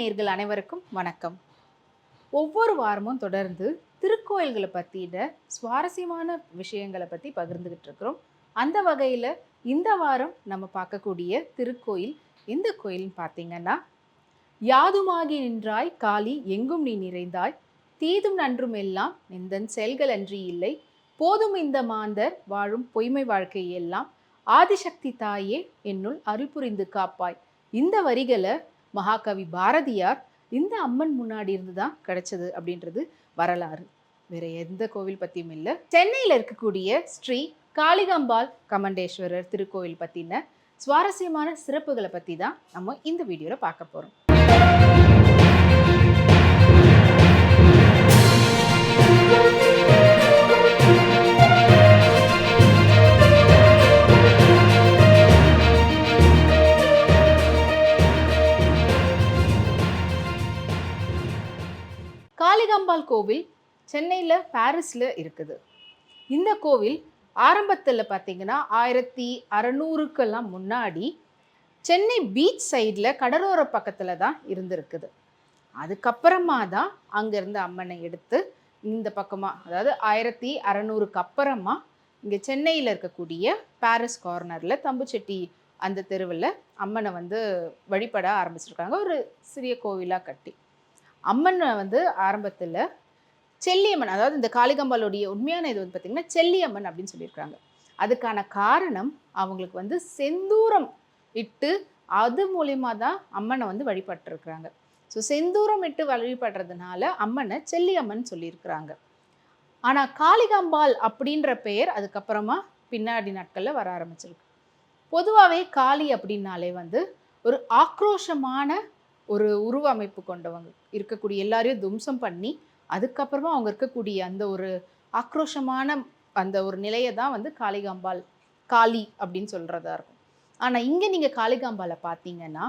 நேர்கள் அனைவருக்கும் வணக்கம். ஒவ்வொரு வாரமும் தொடர்ந்து திருக்கோயில்களை பற்றின சுவாரஸ்யமான விஷயங்களை பற்றி பகிர்ந்துக்கிட்டு இருக்கிறோம். அந்த வகையில் இந்த வாரம் நம்ம பார்க்கக்கூடிய திருக்கோயில் எந்த கோயில்னு பார்த்தீங்கன்னா யாதுமாகி நின்றாய் காளி எங்கும் நீ நிறைந்தாய் தீதும் நன்றும் எல்லாம் நிந்தன் செயல்கள் அன்றி இல்லை போதும் இந்த மாந்தர் வாழும் பொய்மை வாழ்க்கை எல்லாம் ஆதிசக்தி தாயே என்னுள் அருள் புரிந்து காப்பாய். இந்த வரிகளை மகாகவி பாரதியார் இந்த அம்மன் முன்னாடி இருந்து தான் கிடைச்சது அப்படின்றது வரலாறு. வேற எந்த கோவில் பற்றியும் இல்லை. சென்னையில் இருக்கக்கூடிய ஸ்ரீ காளிகாம்பாள் கமண்டேஸ்வரர் திருக்கோவில் பற்றின சுவாரஸ்யமான சிறப்புகளை பற்றி தான் நம்ம இந்த வீடியோவில் பார்க்க போறோம். காளிகாம்பாள் கோவில் சென்னையில் பாரிஸில் இருக்குது. இந்த கோவில் ஆரம்பத்தில் பார்த்தீங்கன்னா ஆயிரத்தி அறநூறுக்கெல்லாம் முன்னாடி சென்னை பீச் சைடில் கடலோர பக்கத்தில் தான் இருந்திருக்குது. அதுக்கப்புறமா தான் அங்கேருந்து அம்மனை எடுத்து இந்த பக்கமாக அதாவது ஆயிரத்தி அறநூறுக்கு அப்புறமா இங்கே சென்னையில் இருக்கக்கூடிய பாரிஸ் கார்னரில் தம்புச்செட்டி அந்த தெருவில் அம்மனை வந்து வழிபட ஆரம்பிச்சிருக்காங்க. ஒரு சிறிய கோவிலாக கட்டி. அம்மனை வந்து ஆரம்பத்தில் செல்லியம்மன் அதாவது இந்த காளிகம்பாளுடைய உண்மையான இது வந்து பார்த்திங்கன்னா செல்லியம்மன் அப்படின்னு சொல்லியிருக்காங்க அதுக்கான காரணம் அவங்களுக்கு வந்து செந்தூரம் இட்டு அது மூலிமா தான் அம்மனை வந்து வழிபட்டுருக்குறாங்க. ஸோ செந்தூரம் இட்டு வழிபடுறதுனால அம்மனை செல்லியம்மன் சொல்லியிருக்கிறாங்க. ஆனால் காளிகாம்பாள் அப்படின்ற பெயர் அதுக்கப்புறமா பின்னாடி நாட்களில் வர ஆரம்பிச்சிருக்கு. பொதுவாகவே காளி அப்படின்னாலே வந்து ஒரு ஆக்ரோஷமான ஒரு உருவ அமைப்பு கொண்டவங்க. இருக்கக்கூடிய எல்லாரையும் தும்சம் பண்ணி அதுக்கப்புறமா அவங்க இருக்கக்கூடிய அந்த ஒரு ஆக்ரோஷமான அந்த ஒரு நிலையை தான் வந்து காளிகாம்பாள் காளி அப்படின்னு சொல்கிறதா இருக்கும். ஆனால் இங்கே நீங்கள் காளிகாம்பாலை பார்த்தீங்கன்னா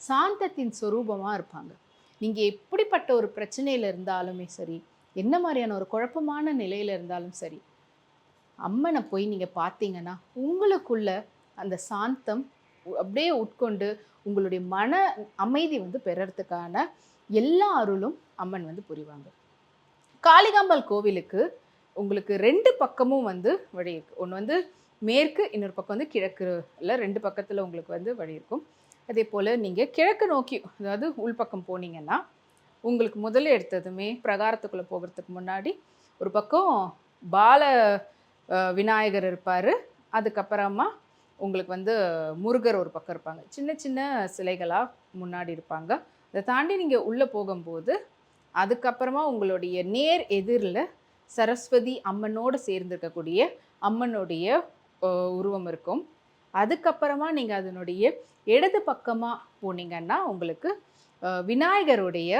சாந்தத்தின் சொரூபமாக இருப்பாங்க. நீங்கள் எப்படிப்பட்ட ஒரு பிரச்சனையில் இருந்தாலுமே சரி என்ன மாதிரியான ஒரு குழப்பமான நிலையில் இருந்தாலும் சரி அம்மனை போய் நீங்கள் பார்த்தீங்கன்னா உங்களுக்குள்ள அந்த சாந்தம் அப்படியே உட்கொண்டு உங்களுடைய மன அமைதி வந்து பெறறதுக்கான எல்லா அருளும் அம்மன் வந்து புரிவாங்க. காளிகாம்பாள் கோவிலுக்கு உங்களுக்கு ரெண்டு பக்கமும் வந்து வழி இருக்கு. ஒன்று வந்து மேற்கு இன்னொரு பக்கம் வந்து கிழக்கு இல்லை ரெண்டு பக்கத்தில் உங்களுக்கு வந்து வழி இருக்கும். அதே போல் நீங்கள் கிழக்கு நோக்கி அதாவது உள்பக்கம் போனீங்கன்னா உங்களுக்கு முதல்ல எடுத்ததுமே பிரகாரத்துக்குள்ளே போகிறதுக்கு முன்னாடி ஒரு பக்கம் பால விநாயகர் இருப்பார். அதுக்கப்புறமா உங்களுக்கு வந்து முருகர் ஒரு பக்கம் இருப்பாங்க. சின்ன சின்ன சிலைகளாக முன்னாடி இருப்பாங்க. அதை தாண்டி நீங்கள் உள்ளே போகும்போது அதுக்கப்புறமா உங்களுடைய நேர் எதிரில் சரஸ்வதி அம்மனோடு சேர்ந்திருக்கக்கூடிய அம்மனுடைய உருவம் இருக்கும். அதுக்கப்புறமா நீங்கள் அதனுடைய இடது பக்கமாக போனீங்கன்னா உங்களுக்கு விநாயகருடைய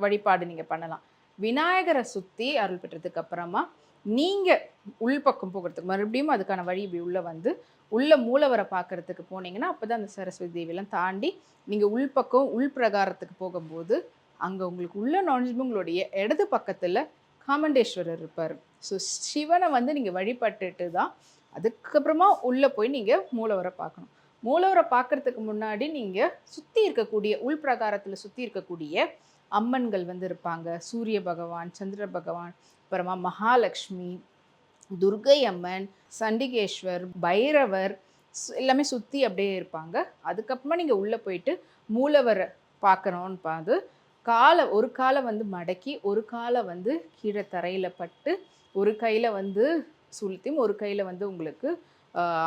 வழிபாடு நீங்கள் பண்ணலாம். விநாயகரை சுற்றி அருள் பெற்றதுக்கு அப்புறமா நீங்கள் உள்பக்கம் போகிறதுக்கு மறுபடியும் அதுக்கான வழி இப்படி உள்ளே வந்து உள்ள மூலவரை பார்க்கறதுக்கு போனீங்கன்னா அப்போ தான் அந்த சரஸ்வதி தேவியெல்லாம் தாண்டி நீங்கள் உள்பக்கம் உள் பிரகாரத்துக்கு போகும்போது அங்கே உங்களுக்கு உள்ள நுழைஞ்சு உங்களுடைய இடது பக்கத்தில் காமண்டேஸ்வரர் இருப்பார். ஸோ சிவனை வந்து நீங்கள் வழிபட்டுட்டு தான் அதுக்கப்புறமா உள்ளே போய் நீங்கள் மூலவரை பார்க்கணும். மூலவரை பார்க்கறதுக்கு முன்னாடி நீங்கள் சுற்றி இருக்கக்கூடிய உள் பிரகாரத்தில் சுற்றி இருக்கக்கூடிய அம்மன்கள் வந்து இருப்பாங்க. சூரிய பகவான் சந்திர பகவான் அப்புறமா மகாலட்சுமி துர்கை அம்மன் சண்டிகேஸ்வர் பைரவர் எல்லாமே சுற்றி அப்படியே இருப்பாங்க. அதுக்கப்புறமா நீங்கள் உள்ளே போயிட்டு மூலவரை பார்க்கணும்னு பார்த்து காலை ஒரு காலை வந்து மடக்கி ஒரு காலை வந்து கீழே தரையில் பட்டு ஒரு கையில் வந்து சுளுத்தியும் ஒரு கையில் வந்து உங்களுக்கு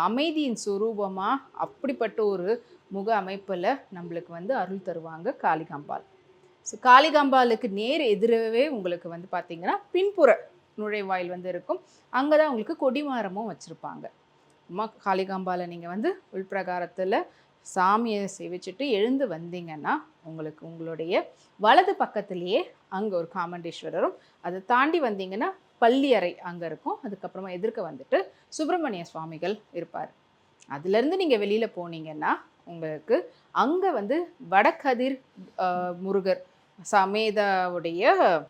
அமைதியின் சுரூபமாக அப்படிப்பட்ட ஒரு முக அமைப்பில் நம்மளுக்கு வந்து அருள் தருவாங்க காளிகாம்பாள். ஸோ காளிகாம்பாளுக்கு நேர் எதிரவே உங்களுக்கு வந்து பார்த்திங்கன்னா பின்புற நுழைவாயில் வந்து இருக்கும். அங்கே தான் உங்களுக்கு கொடிமாரமும் வச்சுருப்பாங்க. அம்மா காளிகாம்பாலை நீங்கள் வந்து உள்பிரகாரத்தில் சாமியை சேவிச்சுட்டு எழுந்து வந்தீங்கன்னா உங்களுக்கு உங்களுடைய வலது பக்கத்துலேயே அங்கே ஒரு காமண்டேஸ்வரரும் அதை தாண்டி வந்தீங்கன்னா பள்ளி அறை அங்கே இருக்கும். அதுக்கப்புறமா எதிர்க்க வந்துட்டு சுப்பிரமணிய சுவாமிகள் இருப்பார். அதுலேருந்து நீங்கள் வெளியில் போனீங்கன்னா உங்களுக்கு அங்கே வந்து வடகதிர் முருகர் சமேதாவுடைய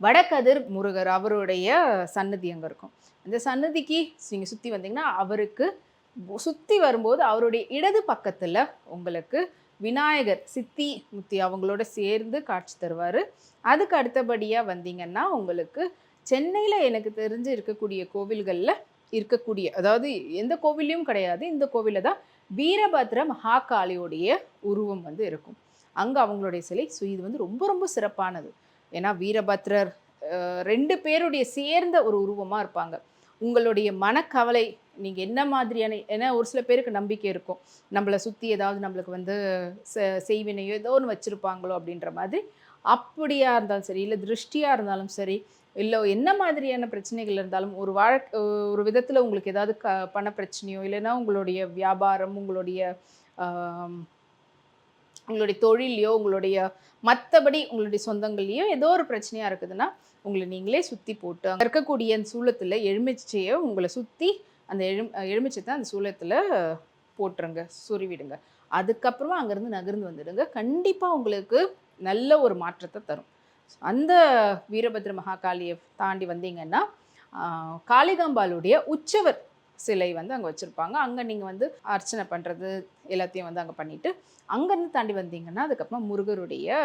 வடகதிர் முருகர் அவருடைய சன்னதி அங்கே இருக்கும். அந்த சன்னதிக்கு நீங்கள் சுற்றி வந்தீங்கன்னா அவருக்கு சுற்றி வரும்போது அவருடைய இடது பக்கத்தில் உங்களுக்கு விநாயகர் சித்தி முத்தி அவங்களோட சேர்ந்து காட்சி தருவார். அதுக்கு அடுத்தபடியாக வந்தீங்கன்னா உங்களுக்கு சென்னையில் எனக்கு தெரிஞ்சு இருக்கக்கூடிய கோவில்களில் இருக்கக்கூடிய அதாவது எந்த கோவிலையும் கிடையாது இந்த கோவிலில் தான் வீரபத்ர மகாகாளியோடைய உருவம் வந்து இருக்கும். அங்கே அவங்களுடைய சிலை. ஸோ இது வந்து ரொம்ப ரொம்ப சிறப்பானது. ஏன்னா வீரபத்ரர் ரெண்டு பேருடைய சேர்ந்த ஒரு உருவமாக இருப்பாங்க. உங்களுடைய மனக்கவலை நீங்கள் என்ன மாதிரியான ஏன்னா ஒரு சில பேருக்கு நம்பிக்கை இருக்கும். நம்மளை சுற்றி ஏதாவது நம்மளுக்கு வந்து செ- செய்வினையோ ஏதோ ஒன்று வச்சுருப்பாங்களோ அப்படின்ற மாதிரி அப்படியா இருந்தாலும் சரி இல்லை திருஷ்டியாக இருந்தாலும் சரி இல்லை என்ன மாதிரியான பிரச்சனைகள் இருந்தாலும் ஒரு வாழ ஒரு விதத்தில் உங்களுக்கு ஏதாவது க பண பிரச்சனையோ இல்லைன்னா உங்களுடைய வியாபாரம் உங்களுடைய உங்களுடைய தொழிலையோ உங்களுடைய மற்றபடி உங்களுடைய சொந்தங்கள்லையோ ஏதோ ஒரு பிரச்சனையாக இருக்குதுன்னா உங்களை நீங்களே சுற்றி போட்டு அங்கே இருக்கக்கூடிய அந்த சூளத்தில் எலுமிச்சையை உங்களை சுற்றி அந்த எலுமி எலுமிச்சை தான் அந்த சூளத்தில் போட்டுருங்க சுருவிடுங்க. அதுக்கப்புறமா அங்கேருந்து நகர்ந்து வந்துடுங்க. கண்டிப்பாக உங்களுக்கு நல்ல ஒரு மாற்றத்தை தரும். அந்த வீரபத்ர மகாகாளியை தாண்டி வந்தீங்கன்னா காளிகாம்பாளுடைய உச்சவர் சிலை வந்து அங்கே வச்சுருப்பாங்க. அங்கே நீங்கள் வந்து அர்ச்சனை பண்ணுறது எல்லாத்தையும் வந்து அங்கே பண்ணிவிட்டு அங்கேருந்து தாண்டி வந்தீங்கன்னா அதுக்கப்புறமா முருகருடைய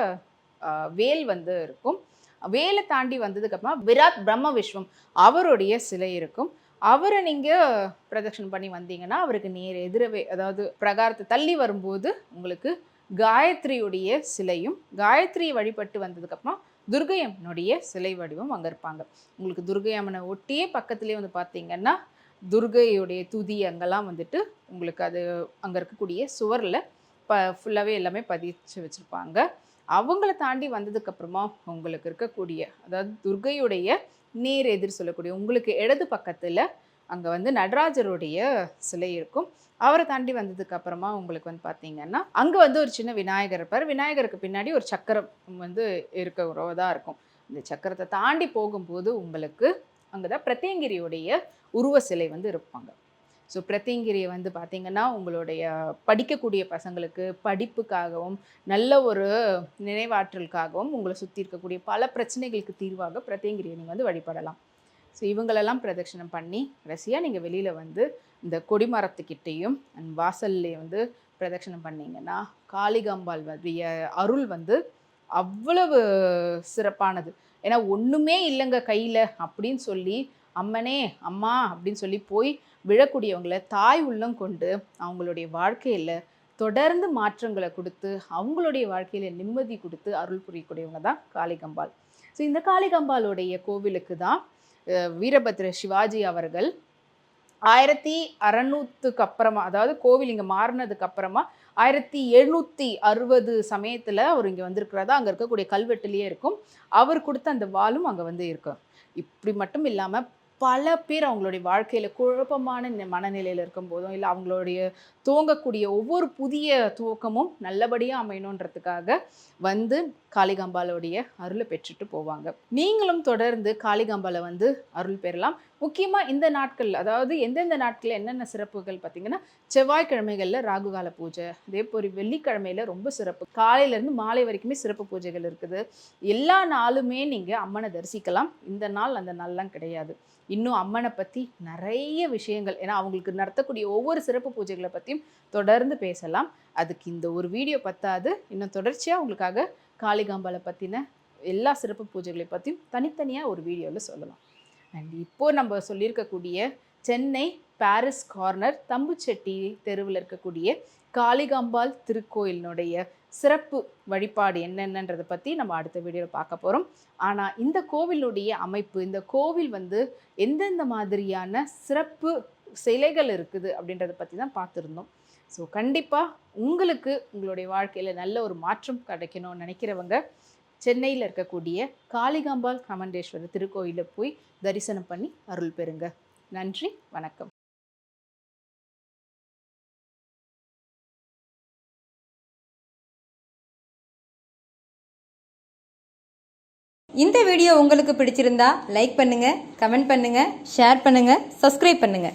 வேல் வந்து இருக்கும். வேலை தாண்டி வந்ததுக்கப்புறமா விராட் பிரம்ம விஸ்வம் அவருடைய சிலை இருக்கும். அவரை நீங்கள் பிரதட்சணம் பண்ணி வந்தீங்கன்னா அவருக்கு நேர் எதிரவே அதாவது பிரகாரத்தை தள்ளி வரும்போது உங்களுக்கு காயத்ரியுடைய சிலையும் காயத்ரியை வழிபட்டு வந்ததுக்கப்புறம் துர்கையம்மனுடைய சிலை வடிவம் அங்கே இருப்பாங்க. உங்களுக்கு துர்கையம்மனை ஒட்டியே பக்கத்துலேயே வந்து பார்த்தீங்கன்னா துர்கையுடைய துதி அங்கெல்லாம் வந்துட்டு உங்களுக்கு அது அங்கே இருக்கக்கூடிய சுவரில் ப ஃபுல்லாகவே எல்லாமே பதிச்சு வச்சுருப்பாங்க. அவங்கள தாண்டி வந்ததுக்கப்புறமா உங்களுக்கு இருக்கக்கூடிய அதாவது துர்கையுடைய நேர் எதிர் சொல்லக்கூடிய உங்களுக்கு இடது பக்கத்தில் அங்கே வந்து நடராஜருடைய சிலை இருக்கும். அவரை தாண்டி வந்ததுக்கு அப்புறமா உங்களுக்கு வந்து பார்த்தீங்கன்னா அங்கே வந்து ஒரு சின்ன விநாயகர் இருப்பார். விநாயகருக்கு பின்னாடி ஒரு சக்கரம் வந்து இருக்கிறதா இருக்கும். இந்த சக்கரத்தை தாண்டி போகும்போது உங்களுக்கு அங்கே தான் பிரத்யங்கிரியுடைய உருவ சிலை வந்து இருப்பாங்க. ஸோ பிரத்யங்கிரியை வந்து பார்த்தீங்கன்னா உங்களுடைய படிக்கக்கூடிய பசங்களுக்கு படிப்புக்காகவும் நல்ல ஒரு நினைவாற்றலுக்காகவும் உங்களை சுற்றி இருக்கக்கூடிய பல பிரச்சனைகளுக்கு தீர்வாக பிரத்யங்கிரியை நீங்கள் வந்து வழிபடலாம். ஸோ இவங்களெல்லாம் பிரதட்சணம் பண்ணி கடைசியாக நீங்கள் வெளியில் வந்து இந்த கொடிமரத்துக்கிட்டேயும் அண்ட் வாசல்லையும் வந்து பிரதட்சணம் பண்ணிங்கன்னா காளிகாம்பால் வரிய அருள் வந்து அவ்வளவு சிறப்பானது. ஏன்னா ஒன்றுமே இல்லைங்க கையில் அப்படின்னு சொல்லி அம்மனே அம்மா அப்படின்னு சொல்லி போய் விழக்கூடியவங்களை தாய் உள்ளம் கொண்டு அவங்களுடைய வாழ்க்கையில் தொடர்ந்து மாற்றங்களை கொடுத்து அவங்களுடைய வாழ்க்கையில் நிம்மதி கொடுத்து அருள் புரியக்கூடியவங்க தான் காளிகம்பாள். ஸோ இந்த காளிகம்பாளுடைய கோவிலுக்கு தான் வீரபத்ர சிவாஜி அவர்கள் ஆயிரத்தி அறநூற்றுக்கு அப்புறமா அதாவது கோவில் இங்கே மாறினதுக்கு அப்புறமா ஆயிரத்தி எழுநூற்றி அறுபது சமயத்தில் அவர் இங்கே வந்திருக்கிறதா அங்கே இருக்கக்கூடிய கல்வெட்டுலேயே இருக்கும். அவர் கொடுத்த அந்த வாளும் அங்கே வந்து இருக்கும் இப்படி மட்டும் இல்லாமல் பல பேர் அவங்களுடைய வாழ்க்கையில் குழப்பமான நி- மனநிலையில் இருக்கும்போதும் இல்லை அவங்களுடைய துவங்கக்கூடிய ஒவ்வொரு புதிய துவக்கமும் நல்லபடியாக அமையணுன்றதுக்காக வந்து காளிகாம்பாளுடைய அருளை பெற்றுட்டு போவாங்க. நீங்களும் தொடர்ந்து காளிகாம்பாலை வந்து அருள் பெறலாம். முக்கியமாக இந்த நாட்கள் அதாவது எந்தெந்த நாட்களில் என்னென்ன சிறப்புகள் பார்த்திங்கன்னா செவ்வாய்க்கிழமைகளில் ராகுகால பூஜை அதே போல் வெள்ளிக்கிழமையில் ரொம்ப சிறப்பு. காலையிலேருந்து மாலை வரைக்குமே சிறப்பு பூஜைகள் இருக்குது. எல்லா நாளுமே நீங்கள் அம்மனை தரிசிக்கலாம். இந்த நாள் அந்த நாள்லாம் கிடையாது. இன்னும் அம்மனை பற்றி நிறைய விஷயங்கள் ஏன்னா அவங்களுக்கு நடத்தக்கூடிய ஒவ்வொரு சிறப்பு பூஜைகளை பற்றியும் தொடர்ந்து பேசலாம். அதுக்கு இந்த ஒரு வீடியோ பத்தாது. இன்னும் தொடர்ச்சியாக உங்களுக்காக காளிகாம்பாலை பற்றின எல்லா சிறப்பு பூஜைகளை பற்றியும் தனித்தனியாக ஒரு வீடியோவில் சொல்லலாம். அண்ட் இப்போது நம்ம சொல்லியிருக்கக்கூடிய சென்னை பாரிஸ் கார்னர் தம்புச்செட்டி தெருவில் இருக்கக்கூடிய காளிகாம்பாள் திருக்கோயிலினுடைய சிறப்பு வழிபாடு என்னென்னன்றதை பற்றி நம்ம அடுத்த வீடியோவில் பார்க்க போகிறோம் ஆனால் இந்த கோவிலுடைய அமைப்பு இந்த கோவில் வந்து எந்தெந்த மாதிரியான சிறப்பு சிலைகள் இருக்குது அப்படின்றத பற்றி தான் பார்த்துருந்தோம். ஸோ கண்டிப்பாக உங்களுக்கு உங்களுடைய வாழ்க்கையில் நல்ல ஒரு மாற்றம் கிடைக்கணும்னு நினைக்கிறவங்க சென்னையில் இருக்கக்கூடிய காளிகாம்பாள் கமண்டேஸ்வரர் திருக்கோயிலில் போய் தரிசனம் பண்ணி அருள் பெறுங்க. நன்றி வணக்கம். இந்த வீடியோ உங்களுக்கு பிடிச்சிருந்தா லைக் பண்ணுங்க கமெண்ட் பண்ணுங்க ஷேர் பண்ணுங்க சப்ஸ்கிரைப் பண்ணுங்க.